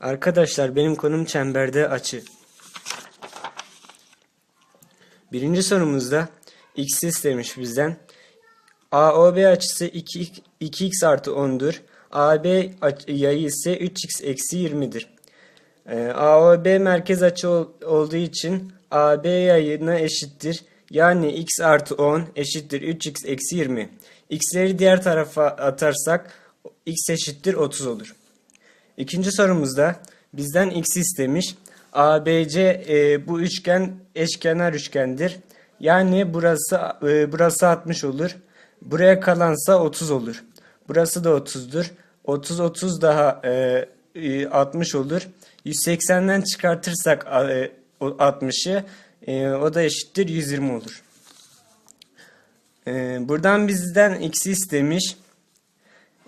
Arkadaşlar benim konum çemberde açı. Birinci sorumuzda x istemiş bizden. AOB açısı 2, 2x artı 10'dur. AB yayı ise 3x eksi 20'dir. Ee, AOB merkez açı ol- olduğu için AB yayına eşittir. Yani x artı 10 eşittir 3x eksi 20. X'leri diğer tarafa atarsak x eşittir 30 olur. İkinci sorumuzda bizden x istemiş. ABC e, bu üçgen eşkenar üçgendir. Yani burası e, burası 60 olur. Buraya kalansa 30 olur. Burası da 30'dur. 30 30 daha e, e, 60 olur. 180'den çıkartırsak e, o 60'ı e, o da eşittir 120 olur. E, buradan bizden x istemiş.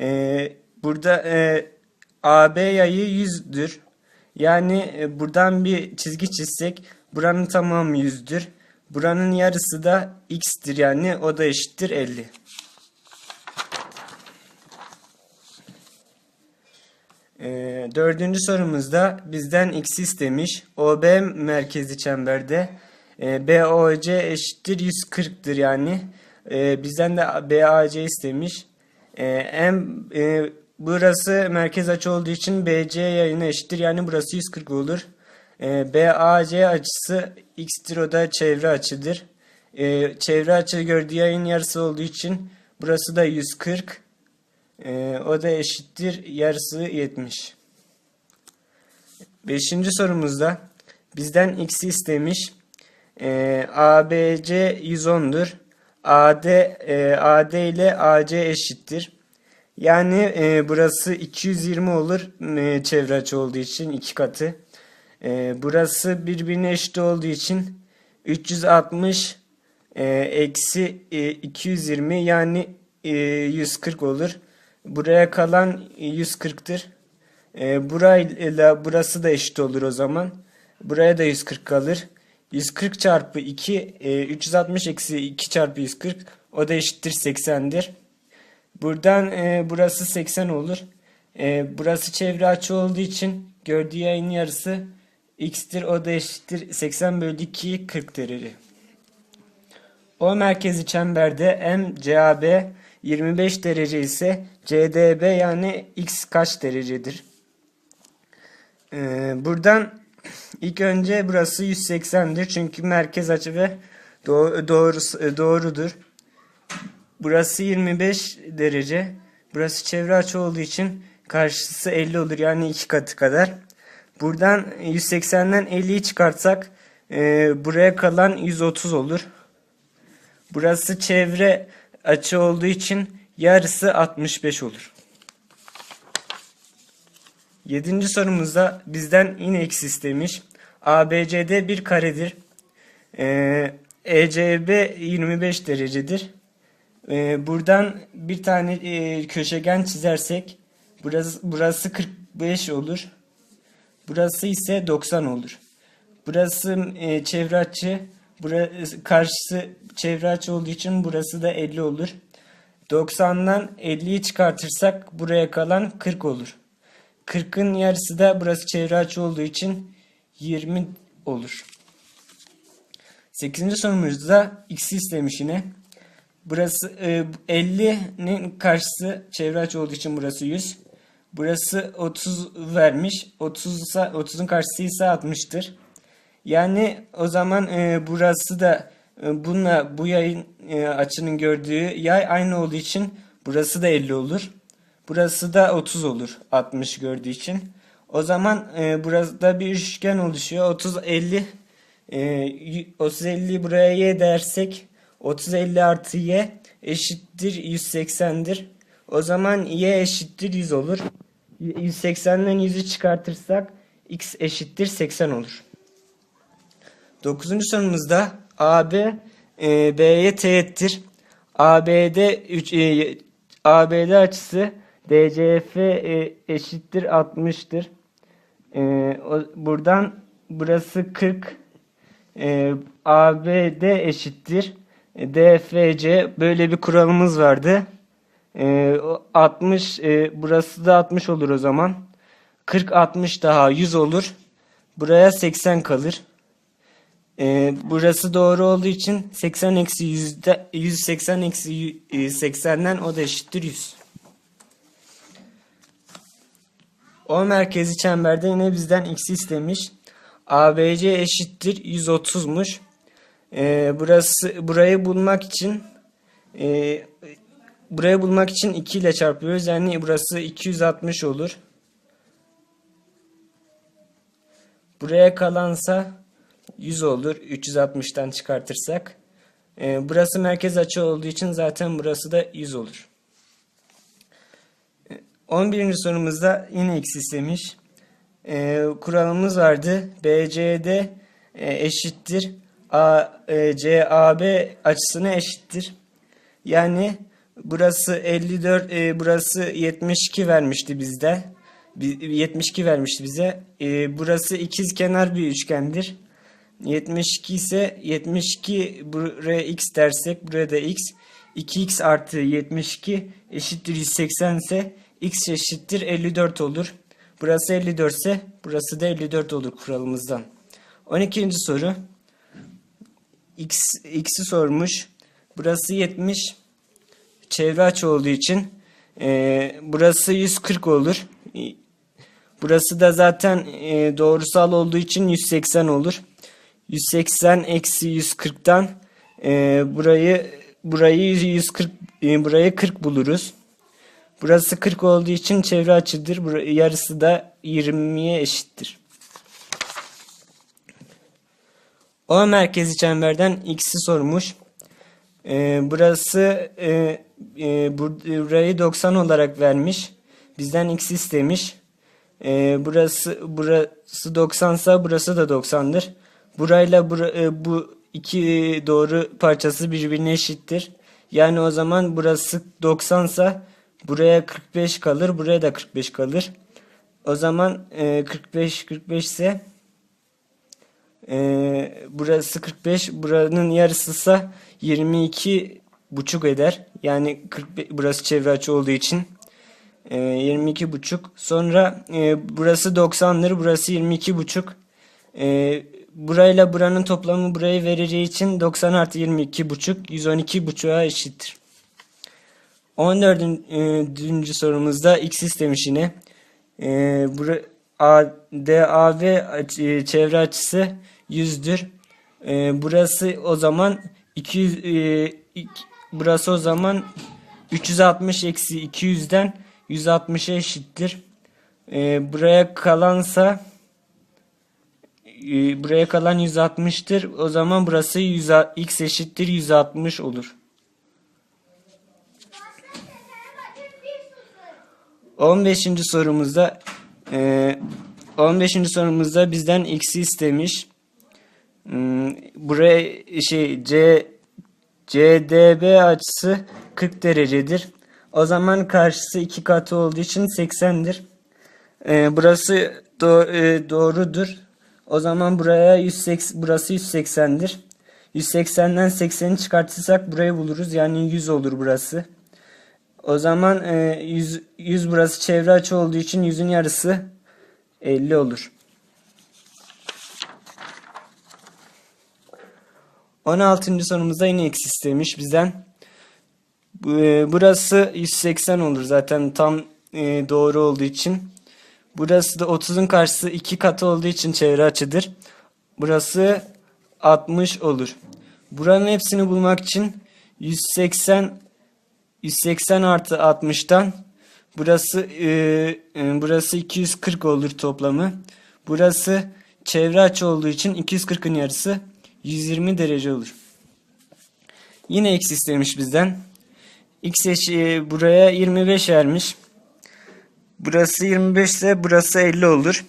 Ee, burada e, AB yayı 100'dür. Yani e, buradan bir çizgi çizsek buranın tamamı 100'dür. Buranın yarısı da x'tir yani o da eşittir 50. Ee, dördüncü sorumuzda bizden x istemiş. OB merkezi çemberde. E, BOC eşittir 140'tır yani. E, bizden de BAC istemiş. E, M e, burası merkez açı olduğu için BC yayına eşittir. Yani burası 140 olur. E, BAC açısı x'tir o da çevre açıdır. E, çevre açı gördüğü yayın yarısı olduğu için burası da 140. E, o da eşittir yarısı 70. Beşinci sorumuzda bizden x'i istemiş. E, ABC 110'dur. AD e, AD ile AC eşittir. Yani e, burası 220 olur e, çevre açı olduğu için iki katı. E, burası birbirine eşit olduğu için 360 e, eksi e, 220 yani e, 140 olur. Buraya kalan 140'tır. E, burayla burası da eşit olur o zaman. Buraya da 140 kalır. 140 çarpı 2 e, 360 eksi 2 çarpı 140 o da eşittir 80'dir. Buradan e, burası 80 olur. E, burası çevre açı olduğu için gördüğü yayın yarısı x'tir o da eşittir 80 bölü 2 40 derece. O merkezi çemberde MCAB 25 derece ise CDB yani x kaç derecedir? Ee, buradan ilk önce burası 180'dir çünkü merkez açı ve doğru, doğru, doğrudur. Burası 25 derece. Burası çevre açı olduğu için karşısı 50 olur yani iki katı kadar. Buradan 180'den 50'yi çıkartsak e, buraya kalan 130 olur. Burası çevre açı olduğu için yarısı 65 olur. Yedinci sorumuzda bizden yine x istemiş. ABCD bir karedir. Ee, ECB 25 derecedir. Ee, buradan bir tane e, köşegen çizersek burası, burası 45 olur. Burası ise 90 olur. Burası e, çevre açı, burası karşısı çevre açı olduğu için burası da 50 olur. 90'dan 50'yi çıkartırsak buraya kalan 40 olur. 40'ın yarısı da burası çevre açı olduğu için 20 olur. 8. sorumuzda x istemiş yine. Burası e, 50'nin karşısı çevre açı olduğu için burası 100. Burası 30 vermiş. 30 ise 30'un karşısı ise 60'tır. Yani o zaman e, burası da e, bununla bu yayın e, açının gördüğü yay aynı olduğu için burası da 50 olur. Burası da 30 olur 60 gördüğü için. O zaman e, burada bir üçgen oluşuyor. 30 50 e, 30 50 buraya y dersek 30 50 artı y eşittir 180'dir. O zaman y eşittir 100 olur. 180'den 100'ü çıkartırsak x eşittir 80 olur. Dokuzuncu sorumuzda AB e, B'ye teğettir. ABD 3 e, ABD açısı DCF e, eşittir 60'tır. E, o, buradan burası 40 e, ABD eşittir DFC böyle bir kuralımız vardı. E, o 60 e, burası da 60 olur o zaman. 40 60 daha 100 olur. Buraya 80 kalır. Burası doğru olduğu için 80 eksi 100'de 180 eksi yü- e, 80'den o da eşittir 100. O merkezi çemberde yine bizden x istemiş. ABC eşittir 130'muş. Ee, burası burayı bulmak için e, burayı bulmak için 2 ile çarpıyoruz. Yani burası 260 olur. Buraya kalansa 100 olur 360'tan çıkartırsak. Ee, burası merkez açı olduğu için zaten burası da 100 olur. Ee, 11. sorumuzda yine x istemiş. Ee, kuralımız vardı. BCD e, eşittir. A, e, CAB açısına eşittir. Yani burası 54, e, burası 72 vermişti bizde. Bi- 72 vermişti bize. E, burası ikiz kenar bir üçgendir. 72 ise 72 buraya x dersek buraya da x. 2x artı 72 eşittir 180 ise x eşittir 54 olur. Burası 54 ise burası da 54 olur kuralımızdan. 12. soru. X, x'i sormuş. Burası 70 çevre açı olduğu için e, burası 140 olur. E, Burası da zaten e, doğrusal olduğu için 180 olur. 180 eksi 140'tan e, burayı burayı 140 e, burayı 40 buluruz. Burası 40 olduğu için çevre açıdır. Bur- yarısı da 20'ye eşittir. O merkezi çemberden x'i sormuş. Ee, burası e, e, bur- burayı 90 olarak vermiş. Bizden x istemiş. Ee, burası burası 90 ise burası da 90'dır. Burayla bura- e, bu iki doğru parçası birbirine eşittir. Yani o zaman burası 90 ise buraya 45 kalır, buraya da 45 kalır. O zaman e, 45 45 ise ee, burası 45, buranın yarısıysa 22 buçuk eder. Yani 45, burası çevre açı olduğu için ee, 22 buçuk. Sonra e, burası 90'dır, burası 22 buçuk. Ee, burayla buranın toplamı burayı vereceği için 90 artı 22 buçuk 112 buçuğa eşittir. 14. e, sorumuzda x istemiş yine. Ee, bura, A, DAV e, çevre açısı 100'dür. Ee, burası o zaman 200 e, ik- burası o zaman 360 eksi 200'den 160'a eşittir. Ee, buraya kalansa e, buraya kalan 160'tır. O zaman burası 100, a- x eşittir 160 olur. 15. sorumuzda e, 15. sorumuzda bizden x'i istemiş. Hmm, Buraya şey C CDB açısı 40 derecedir. O zaman karşısı iki katı olduğu için 80'dir. E, burası do- e, doğrudur. O zaman buraya 180 burası 180'dir. 180'den 80'i çıkartırsak burayı buluruz. Yani 100 olur burası. O zaman e, 100, 100 burası çevre açı olduğu için 100'ün yarısı 50 olur. 16. sorumuzda yine x istemiş bizden. E, Burası 180 olur zaten tam e, doğru olduğu için. Burası da 30'un karşısı 2 katı olduğu için çevre açıdır. Burası 60 olur. Buranın hepsini bulmak için 180 180 artı 60'tan burası e, e, burası 240 olur toplamı. Burası çevre açı olduğu için 240'ın yarısı 120 derece olur. Yine x istemiş bizden. X eşi, buraya 25 vermiş. Burası 25 ise burası 50 olur.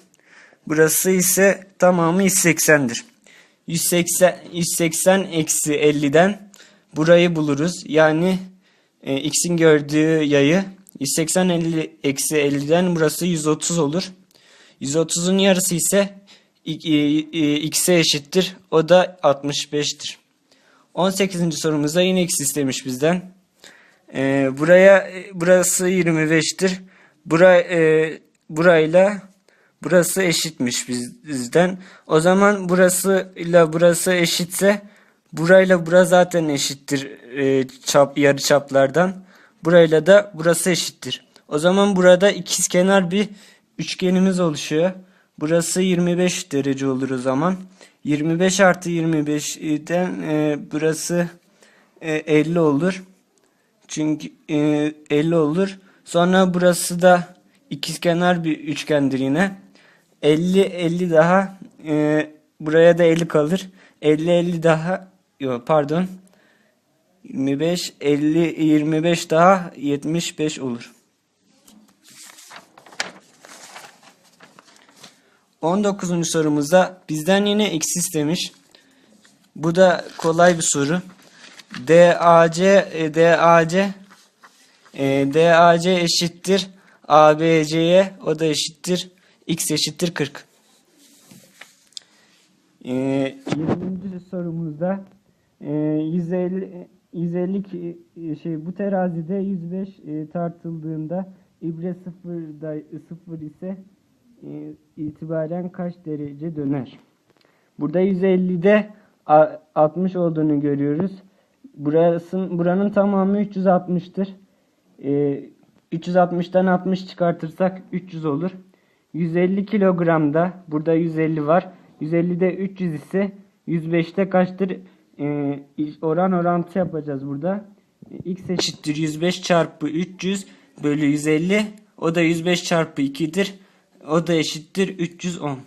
Burası ise tamamı 180'dir. 180, 180 eksi 50'den burayı buluruz. Yani e, x'in gördüğü yayı 180 50 eksi 50'den burası 130 olur. 130'un yarısı ise x'e eşittir. O da 65'tir. 18. sorumuzda yine x istemiş bizden. E, buraya burası 25'tir. Bura, e, burayla Burası eşitmiş biz- bizden. O zaman burası ile burası eşitse burayla bura zaten eşittir e, çap yarı çaplardan. Burayla da burası eşittir. O zaman burada ikizkenar bir üçgenimiz oluşuyor. Burası 25 derece olur o zaman. 25 artı 25'den e, burası e, 50 olur. Çünkü e, 50 olur. Sonra burası da ikizkenar bir üçgendir yine. 50 50 daha e, buraya da 50 kalır. 50 50 daha yok pardon. 25 50 25 daha 75 olur. 19. sorumuzda bizden yine x istemiş. Bu da kolay bir soru. DAC e, DAC e, DAC eşittir ABC'ye o da eşittir x eşittir 40. E, 20. sorumuzda e, 150 150 ki- e, şey bu terazide 105 e, tartıldığında ibre sıfırda sıfır ise e, itibaren kaç derece döner? Burada 150'de a- 60 olduğunu görüyoruz. Burasın, buranın tamamı 360'tır. Ee, 360'tan 60 çıkartırsak 300 olur. 150 kilogramda burada 150 var. 150'de 300 ise 105'te kaçtır? Ee, oran orantı yapacağız burada. X eşittir 105 çarpı 300 bölü 150. O da 105 çarpı 2'dir. O da eşittir 310.